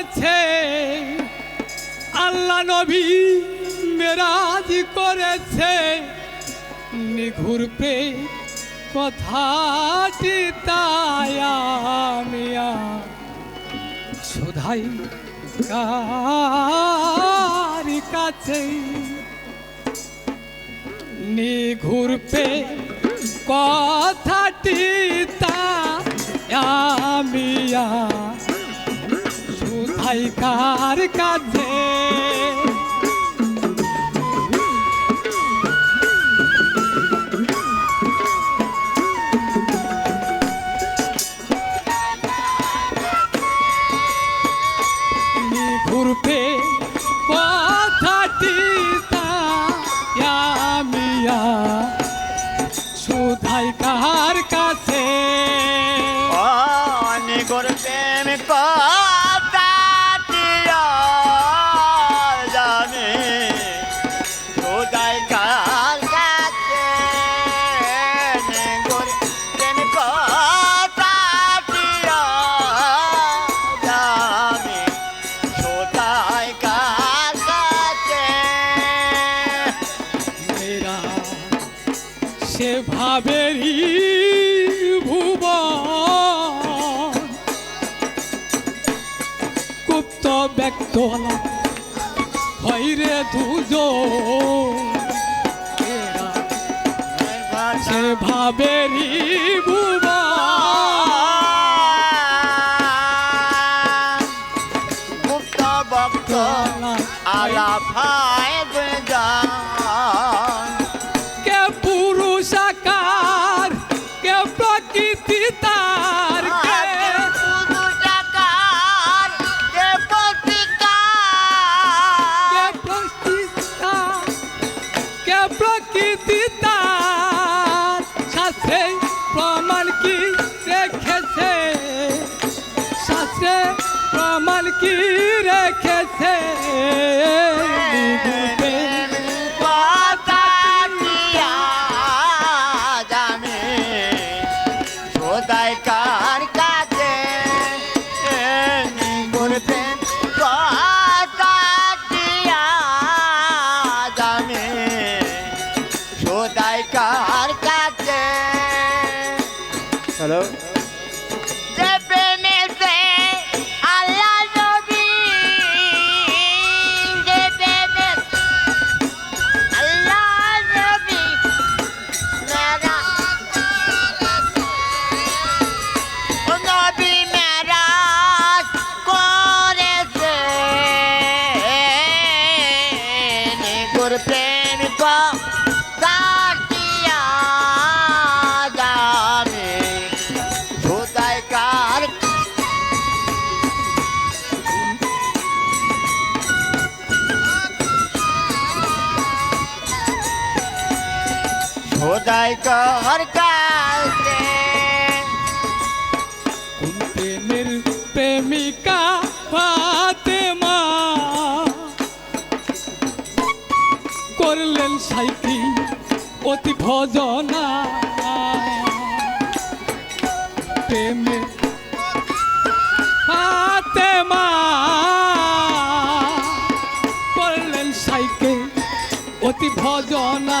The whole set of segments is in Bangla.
করেছে আল্লাহ নবী মেরাজ করেছে। নিঘুর পে কথাটি তাই আমিয়া শুধাই কার কাছে। নিঘুর পে কথাটি তাই শুধাই কার কাছে ঘুরবে কথাটি মিয়া সুধাই কার কাছে সে ভাবেরই ভুবন। গুপ্ত ব্যক্ত হইরে এরা সে ভাবেরই ভুবন। মুক্ত ভক্ত আলাফায় গুঞ্জন। কে শাস্ত্রে প্রমাণ কি রেখেছে? নিগুতে খোদাই কার কাছে কোন প্রেমের প্রেমিকা ফাতেমা করলেন সাইকি অতি ভজনা প্রেমে ফাতেমা করলেন সাইকে অতি ভজনা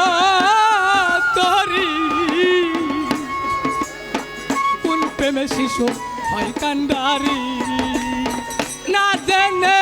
প্রেমে শিশু হয় কান্ডারি না জেনে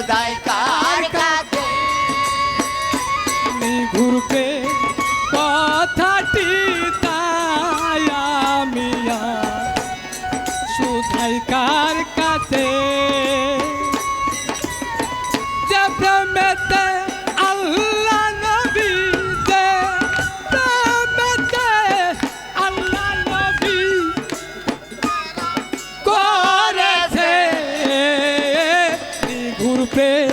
খোদাই কার কাছে? নিঘুরকে open.